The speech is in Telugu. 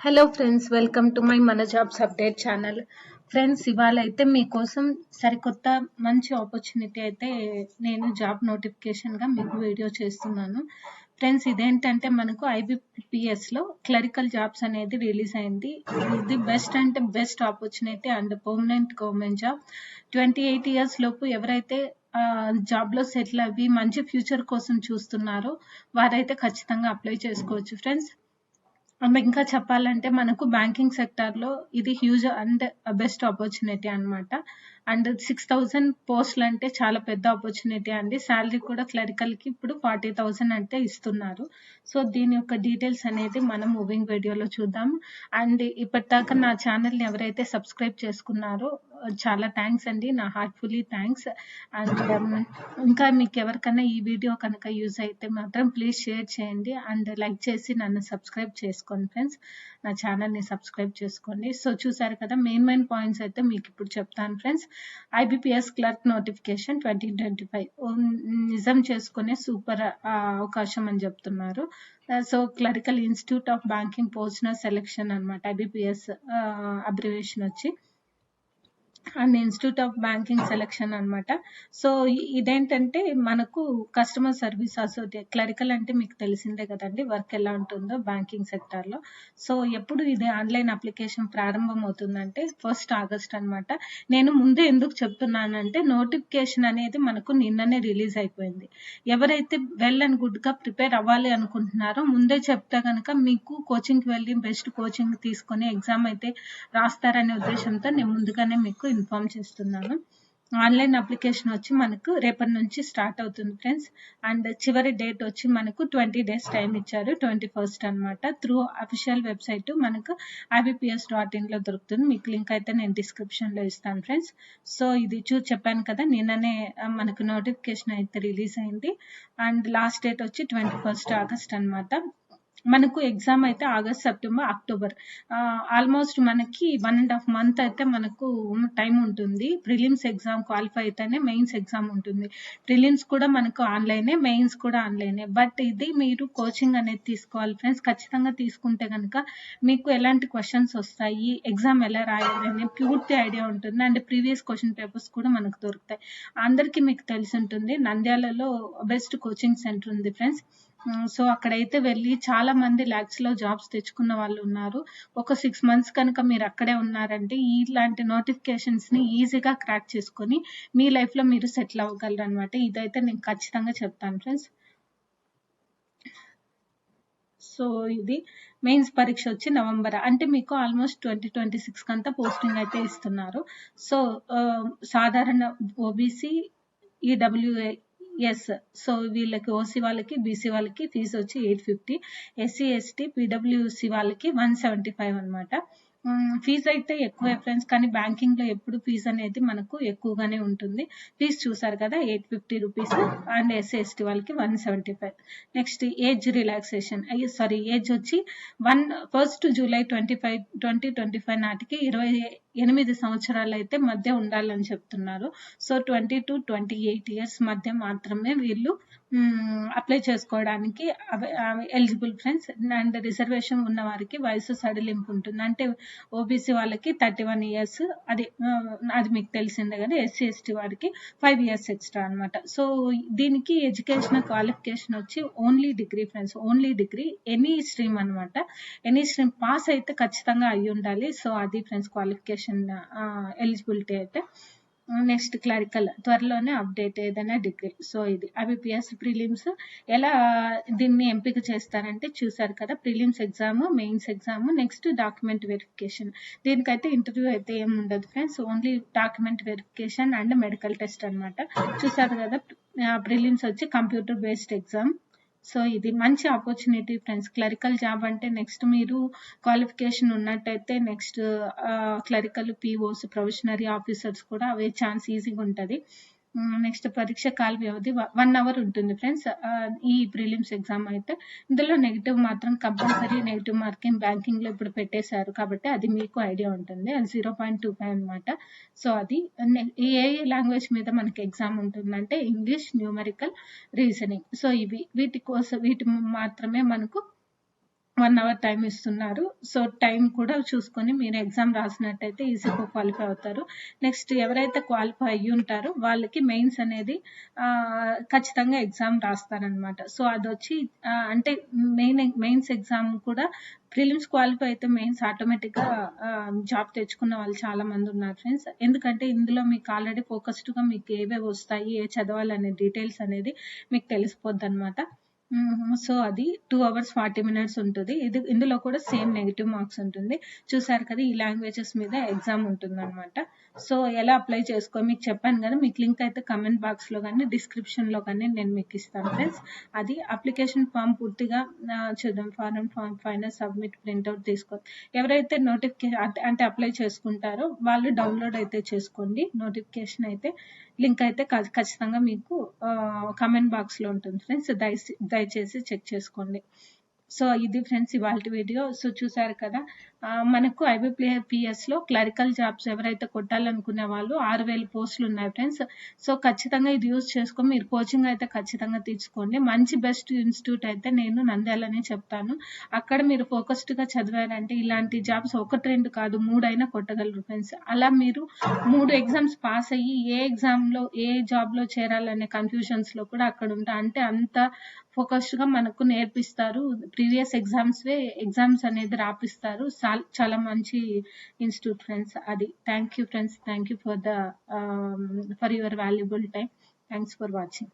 Hello friends welcome to my మన జాబ్స్ అప్డేట్ ఛానల్ ఫ్రెండ్స్ ఇవాళ అయితే మీకోసం సరికొత్త మంచి ఆపర్చునిటీ అయితే నేను జాబ్ నోటిఫికేషన్గా మీకు వీడియో చేస్తున్నాను. ఫ్రెండ్స్ ఇదేంటంటే మనకు ఐబిపిఎస్లో క్లరికల్ జాబ్స్ అనేది రిలీజ్ అయింది. ఇది బెస్ట్ అంటే best opportunity and permanent government job twenty eight years లోపు ఎవరైతే జాబ్లో సెటిల్ అవి మంచి ఫ్యూచర్ కోసం చూస్తున్నారో వారైతే ఖచ్చితంగా అప్లై చేసుకోవచ్చు. ఫ్రెండ్స్ ఇంకా చెప్పాలంటే మనకు బ్యాంకింగ్ సెక్టార్లో ఇది హ్యూజ్ అండ్ బెస్ట్ ఆపర్చునిటీ అనమాట అండ్ సిక్స్ థౌజండ్ పోస్టులు అంటే చాలా పెద్ద ఆపర్చునిటీ అండి. శాలరీ కూడా క్లరికల్కి ఇప్పుడు ఫార్టీ థౌజండ్ అంటే ఇస్తున్నారు. సో దీని యొక్క డీటెయిల్స్ అనేది మనం మూవింగ్ వీడియోలో చూద్దాం అండ్ ఇప్పటిదాకా నా ఛానల్ని ఎవరైతే సబ్స్క్రైబ్ చేసుకున్నారో చాలా థ్యాంక్స్ అండి. నా హార్ట్ఫుల్లీ థ్యాంక్స్ అండ్ ఇంకా మీకు ఎవరికైనా ఈ వీడియో కనుక యూజ్ అయితే మాత్రం ప్లీజ్ షేర్ చేయండి. అండ్ లైక్ చేసి నన్ను సబ్స్క్రైబ్ చేసుకోండి ఫ్రెండ్స్ నా ఛానల్ని సబ్స్క్రైబ్ చేసుకోండి. సో చూసారు కదా మెయిన్ మెయిన్ పాయింట్స్ అయితే మీకు ఇప్పుడు చెప్తాను friends IBPS clerk notification twenty twenty five నిజం చేసుకునే సూపర్ అవకాశం అని చెప్తున్నారు. So clerical institute of banking personnel selection అనమాట ఐబిపిఎస్ అబ్రివేషన్ వచ్చి. And institute of banking selection అనమాట సో ఇదేంటంటే మనకు కస్టమర్ సర్వీస్ అసోసియేట్ క్లరికల్ అంటే మీకు తెలిసిందే కదండి వర్క్ ఎలా ఉంటుందో బ్యాంకింగ్ సెక్టార్లో. సో ఎప్పుడు ఇది ఆన్లైన్ అప్లికేషన్ ప్రారంభం అవుతుందంటే ఫస్ట్ ఆగస్ట్ అనమాట నేను ముందే ఎందుకు చెప్తున్నానంటే నోటిఫికేషన్ అనేది మనకు నిన్ననే రిలీజ్ అయిపోయింది. ఎవరైతే వెల్ అండ్ గుడ్గా ప్రిపేర్ అవ్వాలి అనుకుంటున్నారో ముందే చెప్తే కనుక మీకు కోచింగ్కి వెళ్ళి బెస్ట్ కోచింగ్ తీసుకొని ఎగ్జామ్ అయితే రాస్తారనే ఉద్దేశంతో నేను ముందుగానే మీకు ఇన్ఫార్మ్ చేస్తున్నాను. ఆన్లైన్ అప్లికేషన్ వచ్చి మనకు రేపటి నుంచి స్టార్ట్ అవుతుంది ఫ్రెండ్స్. అండ్ చివరి డేట్ వచ్చి మనకు ట్వంటీ డేస్ టైం ఇచ్చారు ట్వంటీ ఫస్ట్ అనమాట త్రూ అఫీషియల్ వెబ్సైట్ మనకు ఐబిపిఎస్ డాట్ ఇన్లో దొరుకుతుంది. మీకు లింక్ అయితే నేను డిస్క్రిప్షన్లో ఇస్తాను ఫ్రెండ్స్. సో ఇది చూ చెప్పాను కదా నిన్ననే మనకు నోటిఫికేషన్ అయితే రిలీజ్ అయింది. అండ్ లాస్ట్ డేట్ వచ్చి ట్వంటీ ఫస్ట్ ఆగస్ట్ అనమాట మనకు ఎగ్జామ్ అయితే ఆగస్ట్ సెప్టెంబర్ అక్టోబర్. ఆల్మోస్ట్ మనకి వన్ అండ్ హాఫ్ మంత్ అయితే మనకు టైం ఉంటుంది. ప్రిలిమ్స్ ఎగ్జామ్ క్వాలిఫై అయితేనే మెయిన్స్ ఎగ్జామ్ ఉంటుంది. ప్రిలిమ్స్ కూడా మనకు ఆన్లైనే మెయిన్స్ కూడా ఆన్లైనే బట్ ఇది మీరు కోచింగ్ అనేది తీసుకోవాలి ఫ్రెండ్స్ ఖచ్చితంగా తీసుకుంటే కనుక మీకు ఎలాంటి క్వశ్చన్స్ వస్తాయి ఎగ్జామ్ ఎలా రాయాలి అనే పూర్తి ఐడియా ఉంటుంది. అండ్ ప్రీవియస్ క్వశ్చన్ పేపర్స్ కూడా మనకు దొరుకుతాయి. అందరికీ మీకు తెలిసి ఉంటుంది. నంద్యాలలో బెస్ట్ కోచింగ్ సెంటర్ ఉంది ఫ్రెండ్స్ సో అక్కడైతే వెళ్ళి చాలా మంది ల్యాక్స్లో జాబ్స్ తెచ్చుకున్న వాళ్ళు ఉన్నారు. ఒక సిక్స్ మంత్స్ కనుక మీరు అక్కడే ఉన్నారంటే ఇలాంటి నోటిఫికేషన్స్ని ఈజీగా క్రాక్ చేసుకొని మీ లైఫ్లో మీరు సెటిల్ అవ్వగలరు అనమాట ఇదైతే నేను ఖచ్చితంగా చెప్తాను ఫ్రెండ్స్ సో ఇది మెయిన్స్ పరీక్ష వచ్చి నవంబర్. అంటే మీకు ఆల్మోస్ట్ ట్వంటీ ట్వంటీ సిక్స్ కంతా పోస్టింగ్ అయితే ఇస్తున్నారు. సో సాధారణ ఓబీసీ ఈడబ్ల్యూఏ ఎస్ సో వీళ్ళకి ఓసీ వాళ్ళకి బీసీ వాళ్ళకి ఫీజు వచ్చి eight fifty SC ST PWC వాళ్ళకి వన్ సెవెంటీ ఫైవ్ అనమాట ఫీజు అయితే ఎక్కువ ఫ్రెండ్స్ కానీ బ్యాంకింగ్లో ఎప్పుడు ఫీజు అనేది మనకు ఎక్కువగానే ఉంటుంది. ఫీజు చూసారు కదా eight fifty rupees and SC ST వాళ్ళకి one seventy five next age relaxation sorry age వచ్చి one first July twenty five twenty twenty five నాటికి ఇరవై ఎనిమిది సంవత్సరాలు అయితే మధ్య ఉండాలని చెప్తున్నారు. So twenty two twenty eight years మధ్య మాత్రమే వీళ్ళు అప్లై చేసుకోవడానికి ఎలిజిబుల్ ఫ్రెండ్స్. అండ్ రిజర్వేషన్ ఉన్న వారికి వయసు సడలింపు ఉంటుంది. అంటే ఓబీసీ వాళ్ళకి థర్టీ వన్ ఇయర్స్ అది అది మీకు తెలిసిందే కదా ఎస్సీ ఎస్టీ వారికి ఫైవ్ ఇయర్స్ ఎక్స్ట్రా అనమాట సో దీనికి ఎడ్యుకేషనల్ క్వాలిఫికేషన్ వచ్చి only degree friends only degree any stream అనమాట ఎనీ స్ట్రీమ్ పాస్ అయితే ఖచ్చితంగా అయి ఉండాలి సో అది ఫ్రెండ్స్ క్వాలిఫికేషన్ ఎలిజిబిలిటీ అయితే నెక్స్ట్ క్లరికల్ త్వరలోనే అప్డేట్ ఏదైనా డిగ్రీ సో ఇది ఐబిపిఎస్ ప్రిలిమ్స్ ఎలా దీన్ని ఎంపిక చేస్తారంటే చూసారు కదా prelims exam mains exam next document verification దీనికైతే ఇంటర్వ్యూ అయితే ఏమి ఉండదు friends only document verification and medical test అనమాట చూసారు కదా ప్రిలిమ్స్ వచ్చి కంప్యూటర్ బేస్డ్ ఎగ్జామ్ సో ఇది మంచి ఆపర్చునిటీ ఫ్రెండ్స్ క్లరికల్ జాబ్ అంటే నెక్స్ట్ మీరు క్వాలిఫికేషన్ ఉన్నట్టయితే next clerical POs probationary officers కూడా అవే ఛాన్స్ ఈజీగా ఉంటుంది. నెక్స్ట్ పరీక్ష కాల వ్యవధి వన్ అవర్ ఉంటుంది ఫ్రెండ్స్ ఈ ప్రిలిమ్స్ ఎగ్జామ్ అయితే ఇందులో నెగిటివ్ మాత్రం కంపల్సరీ నెగిటివ్ మార్కింగ్ బ్యాంకింగ్లో ఇప్పుడు పెట్టేశారు కాబట్టి అది మీకు ఐడియా ఉంటుంది. అది జీరో పాయింట్ టూ ఫైవ్ అనమాట సో అది ఏ లాంగ్వేజ్ మీద మనకి ఎగ్జామ్ ఉంటుందంటే ఇంగ్లీష్ న్యూమరికల్ రీజనింగ్ సో ఇవి వీటి కోసం వీటి మాత్రమే మనకు వన్ అవర్ టైం ఇస్తున్నారు. సో టైం కూడా చూసుకొని మీరు ఎగ్జామ్ రాసినట్టయితే ఈజీగా క్వాలిఫై అవుతారు. నెక్స్ట్ ఎవరైతే క్వాలిఫై అయ్యి ఉంటారో వాళ్ళకి మెయిన్స్ అనేది ఖచ్చితంగా ఎగ్జామ్ రాస్తారనమాట సో అది వచ్చి అంటే మెయిన్ మెయిన్స్ ఎగ్జామ్ కూడా ప్రిలిమ్స్ క్వాలిఫై అయితే మెయిన్స్ ఆటోమేటిక్గా జాబ్ తెచ్చుకున్న వాళ్ళు చాలా మంది ఉన్నారు ఫ్రెండ్స్. ఎందుకంటే ఇందులో మీకు ఆల్రెడీ ఫోకస్డ్గా మీకు ఏవేవి వస్తాయి ఏ చదవాలనే డీటెయిల్స్ అనేది మీకు తెలిసిపోద్ది అనమాట సో అది టూ అవర్స్ ఫార్టీ మినిట్స్ ఉంటుంది. ఇది ఇందులో కూడా సేమ్ నెగిటివ్ మార్క్స్ ఉంటుంది. చూసారు కదా ఈ లాంగ్వేజెస్ మీద ఎగ్జామ్ ఉంటుంది అనమాట సో ఎలా అప్లై చేసుకో మీకు చెప్పాను కదా మీకు లింక్ అయితే కమెంట్ బాక్స్లో కానీ డిస్క్రిప్షన్లో కానీ నేను మీకు ఇస్తాను ఫ్రెండ్స్. అది అప్లికేషన్ ఫామ్ పూర్తిగా చూద్దాం. Form form final submit printout తీసుకో ఎవరైతే నోటిఫికేషన్ అంటే అప్లై చేసుకుంటారో వాళ్ళు డౌన్లోడ్ అయితే చేసుకోండి. నోటిఫికేషన్ అయితే లింక్ అయితే ఖచ్చితంగా మీకు కమెంట్ బాక్స్లో ఉంటుంది ఫ్రెండ్స్. దయచేసి చేసి చెక్ చేసుకోండి. సో ఇది ఫ్రెండ్స్ ఇవాళ వీడియో సో చూసారు కదా? మనకు ఐబీపీఎస్లో క్లరికల్ జాబ్స్ ఎవరైతే కొట్టాలనుకునే వాళ్ళు ఆరు వేల పోస్టులు ఉన్నాయి ఫ్రెండ్స్. సో ఖచ్చితంగా ఇది యూజ్ చేసుకొని మీరు కోచింగ్ అయితే ఖచ్చితంగా తీసుకోండి. మంచి బెస్ట్ ఇన్స్టిట్యూట్ అయితే నేను నంద్యాలనే చెప్తాను. అక్కడ మీరు ఫోకస్డ్గా చదివారంటే ఇలాంటి జాబ్స్ ఒకటి రెండు కాదు మూడైనా కొట్టగలరు ఫ్రెండ్స్. అలా మీరు మూడు ఎగ్జామ్స్ పాస్ అయ్యి ఏ ఎగ్జామ్లో ఏ జాబ్లో చేరాలనే కన్ఫ్యూజన్స్లో కూడా అక్కడ ఉంటా. అంటే అంత ఫోకస్డ్గా మనకు నేర్పిస్తారు. ప్రీవియస్ ఎగ్జామ్స్ వే ఎగ్జామ్స్ అనేది రాపిస్తారు. చాలా చాలా మంచి ఇన్స్టిట్యూట్ ఫ్రెండ్స్ అది. Thank you friends thank you for the for your valuable time thanks for watching